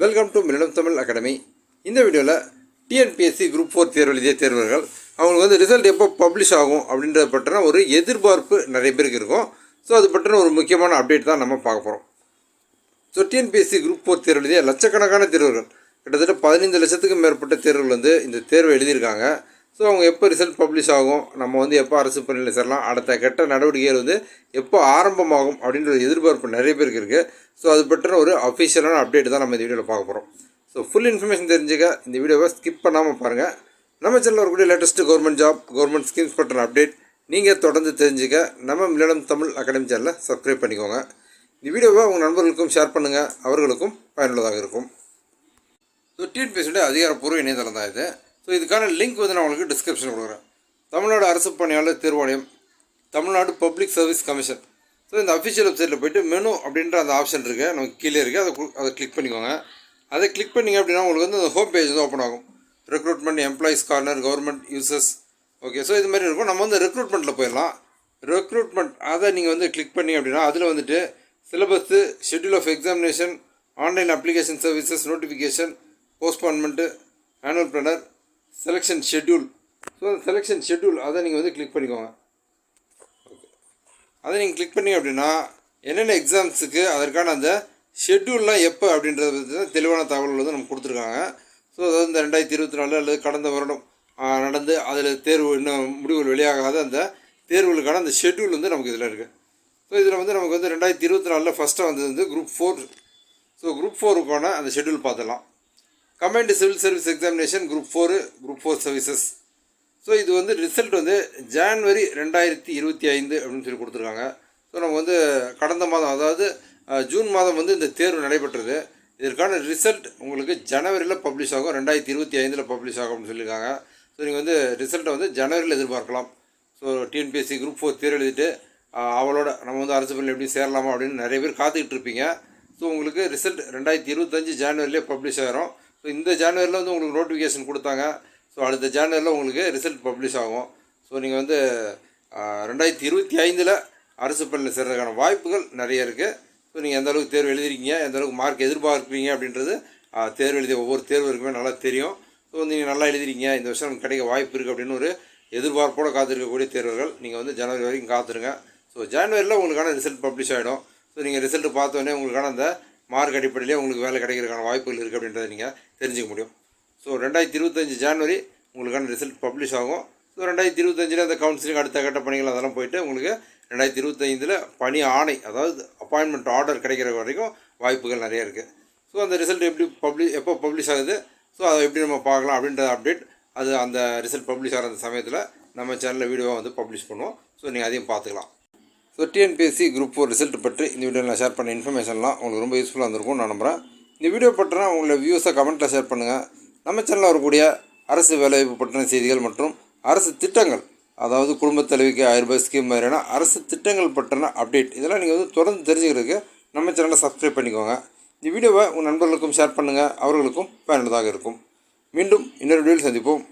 Welcome to Millam Tamil academy இந்த வீடியோவில் TNPSC group four தேர்வு எழுதிய தேர்வர்கள் அவங்களுக்கு வந்து ரிசல்ட் எப்போ பப்ளிஷ் ஆகும் அப்படின்றத பற்றின ஒரு எதிர்பார்ப்பு நிறைய பேருக்கு இருக்கும். ஸோ அது பற்றின ஒரு முக்கியமான அப்டேட் தான் நம்ம பார்க்க போகிறோம் ஸோ டிஎன்பிஎஸ்சி குரூப் ஃபோர் தேர்வு எழுதிய லட்சக்கணக்கான தேர்வுகள் கிட்டத்தட்ட பதினைந்து லட்சத்துக்கும் மேற்பட்ட தேர்வுகள் வந்து இந்த தேர்வை எழுதியிருக்காங்க. ஸோ அவங்க எப்போ ரிசல்ட் பப்ளிஷ் ஆகும்? நம்ம வந்து எப்போ அரசு பணியில் சேரலாம்? அடுத்த கெட்ட நடவடிக்கைகள் வந்து எப்போ ஆரம்பமாகும் அப்படின்ற ஒரு எதிர்பார்ப்பு நிறைய பேருக்கு இருக்குது ஸோ அது பற்றின ஒரு அஃபிஷியலான அப்டேட் தான் நம்ம இந்த வீடியோவில் பார்க்க போகிறோம் ஸோ ஃபுல் இன்ஃபர்மேஷன் தெரிஞ்சுக்க இந்த வீடியோவை ஸ்கிப் பண்ணாமல் பாருங்கள் நம்ம சேனலில் வரக்கூடிய latest government job government schemes பற்றின அப்டேட் நீங்கள் தொடர்ந்து தெரிஞ்சுக்க நம்ம மில்லம் தமிழ் அகாடமி சேனலை சப்ஸ்கிரைப் பண்ணிக்கோங்க. இந்த வீடியோவை உங்கள் நண்பர்களுக்கும் ஷேர் பண்ணுங்கள் அவர்களுக்கும் பயனுள்ளதாக இருக்கும். ஸோ டிஎன்பிஎஸ்சியோட அதிகாரப்பூர்வ இணையதளம் தான் இது. ஸோ இதுக்கான லிங்க் வந்து நான் உங்களுக்கு டிஸ்கிரிப்ஷன் கொடுக்குறேன். தமிழ்நாடு அரசு பணியாளர் தேர்வாணையம் Tamil Nadu public service commission so இந்த அஃபிஷியல் வெப்சைட்டில் போயிட்டு மெனு அப்படின்ற அந்த ஆப்ஷன் இருக்குது நமக்கு கீழே இருக்குது அதை அதை கிளிக் பண்ணிக்கோங்க. அதை கிளிக் பண்ணிங்க அப்படின்னா உங்களுக்கு வந்து அந்த ஹோம் பேஜ் வந்து ஓப்பன் ஆகும். Recruitment employees corner government uses okay so இது மாதிரி இருக்கும். நம்ம வந்து ரெக்ரூட்மெண்ட்டில் போயிடலாம். ரெக்ரூட்மெண்ட் அதை நீங்கள் வந்து கிளிக் பண்ணி அப்படின்னா அதில் வந்துட்டு syllabus schedule of examination online application services notification postponement annual planner selection schedule so அந்த செலெக்ஷன் ஷெட்யூல் அதை நீங்கள் வந்து கிளிக் பண்ணிக்கோங்க. ஓகே அதை நீங்கள் கிளிக் பண்ணீங்க அப்படின்னா என்னென்ன எக்ஸாம்ஸுக்கு அதற்கான அந்த ஷெட்யூல்லாம் எப்போ அப்படின்றது பற்றி தான் தெளிவான தகவல் வந்து நமக்கு கொடுத்துருக்காங்க. ஸோ அதாவது இந்த ரெண்டாயிரத்தி இருபத்தி நாலு அல்லது கடந்த வருடம் நடந்து அதில் தேர்வு இன்னும் முடிவுகள் வெளியாகாத அந்த தேர்வுகளுக்கான அந்த ஷெட்யூல் வந்து நமக்கு இதில் இருக்குது ஸோ இதில் வந்து நமக்கு வந்து ரெண்டாயிரத்தி இருபத்தி நாலில் ஃபஸ்ட்டாக வந்தது வந்து குரூப் ஃபோர் ஸோ குரூப் ஃபோருக்கான அந்த ஷெட்யூல் பார்த்துடலாம். Combined civil service examination group four group four services. So இது வந்து ரிசல்ட் வந்து ஜான்வரி ரெண்டாயிரத்தி இருபத்தி ஐந்து அப்படின்னு சொல்லி கொடுத்துருக்காங்க. ஸோ நம்ம வந்து கடந்த மாதம் அதாவது ஜூன் மாதம் வந்து இந்த தேர்வு நடைபெற்றது. இதற்கான ரிசல்ட் உங்களுக்கு ஜனவரியில் பப்ளிஷ் ஆகும் ரெண்டாயிரத்தி இருபத்தி ஐந்தில் பப்ளிஷ் ஆகும் அப்படின்னு சொல்லியிருக்காங்க. ஸோ நீங்கள் வந்து ரிசல்ட்டை வந்து ஜனவரியில் எதிர்பார்க்கலாம். ஸோ டிஎன்பிஎஸ்சி குரூப் ஃபோர் தேர்வு எழுதிட்டு அவளோட நம்ம வந்து அரசு பள்ளியில் எப்படி சேரலாமா அப்படின்னு நிறைய பேர் காத்துக்கிட்டு இருப்பீங்க. ஸோ உங்களுக்கு ரிசல்ட் ரெண்டாயிரத்தி இருபத்தஞ்சு ஜான்வரிலே பப்ளிஷ் ஆகிரும் ஸோ இந்த ஜான்வரியில் வந்து உங்களுக்கு நோட்டிஃபிகேஷன் கொடுத்தாங்க. ஸோ அடுத்த ஜான்வரியில் உங்களுக்கு ரிசல்ட் பப்ளிஷ் ஆகும். ஸோ நீங்கள் வந்து ரெண்டாயிரத்தி இருபத்தி ஐந்தில் அரசு பள்ளியில் சேர்றதுக்கான வாய்ப்புகள் நிறைய இருக்குது ஸோ நீங்கள் எந்த அளவுக்கு தேர்வு எழுதிருக்கீங்க எந்த அளவுக்கு மார்க் எதிர்பார்க்குறீங்க அப்படின்றது தேர்வு எழுதிய ஒவ்வொரு தேர்வருக்குமே நல்லா தெரியும். ஸோ நீங்கள் நல்லா எழுதிருக்கீங்க இந்த வருஷம் நமக்கு கிடைக்க வாய்ப்பு இருக்குது அப்படின்னு ஒரு எதிர்பார்ப்போடு காத்திருக்கக்கூடிய தேர்வர்கள் நீங்கள் வந்து ஜனவரி வரைக்கும் காத்துருங்க. ஸோ ஜனவரியில் உங்களுக்கான ரிசல்ட் பப்ளிஷ் ஆகிடும் ஸோ நீங்கள் ரிசல்ட் பார்த்தோன்னே உங்களுக்கான அந்த மார்க் அடிப்படையிலே உங்களுக்கு வேலை கிடைக்கிறதுக்கான வாய்ப்புகள் இருக்குது அப்படின்றத நீங்கள் தெரிஞ்சுக்க முடியும். ஸோ ரெண்டாயிரத்தி இருபத்தஞ்சி ஜான்வரி உங்களுக்கான ரிசல்ட் பப்ளிஷ் ஆகும். ஸோ ரெண்டாயிரத்தி இருபத்தஞ்சில் அந்த கவுன்சிலிங் அடுத்த கட்ட பணிகள் அதெல்லாம் போயிட்டு உங்களுக்கு ரெண்டாயிரத்தி இருபத்தைந்தில் பணி ஆணை அதாவது அப்பாயின்மெண்ட் ஆர்டர் கிடைக்கிற வரைக்கும் வாய்ப்புகள் நிறைய இருக்குது ஸோ அந்த ரிசல்ட் எப்படி பப்ளிஷ் எப்போ பப்ளிஷ் ஆகுது? ஸோ அதை எப்படி நம்ம பார்க்கலாம் அப்படின்ற அப்டேட் அது அந்த ரிசல்ட் பப்ளிஷ் ஆகிற அந்த சமயத்தில் நம்ம சேனலில் வீடியோவாக வந்து பப்ளிஷ் பண்ணுவோம். ஸோ நீங்கள் அதையும் பார்த்துக்கலாம். So TNPSC group four result பற்றி இந்த வீடியோவில் நான் ஷேர் பண்ண இன்ஃபர்மேஷன்லாம் உங்களுக்கு ரொம்ப யூஸ்ஃபுல்லாக இருந்திருக்கும் நான் நம்புகிறேன் இந்த வீடியோ பற்றினா உங்களை வியூஸை கமெண்ட்டில் ஷேர் பண்ணுங்கள் நம்ம சேனலில் வரக்கூடிய அரசு வேலைவாய்ப்பு பற்றின செய்திகள் மற்றும் அரசு திட்டங்கள் அதாவது குடும்பத் தலைவிக்கு ஆயிரம் ரூபாய் ஸ்கீம் மாதிரியான அரசு திட்டங்கள் பற்றின அப்டேட் இதெல்லாம் நீங்கள் வந்து தொடர்ந்து தெரிஞ்சுக்கிறதுக்கு நம்ம சேனலை சப்ஸ்கிரைப் பண்ணிக்கோங்க. இந்த வீடியோவை உங்கள் நண்பர்களுக்கும் ஷேர் பண்ணுங்கள் அவர்களுக்கும் பயனுள்ளதாக இருக்கும். மீண்டும் இன்னொரு வீடியோவில் சந்திப்போம்.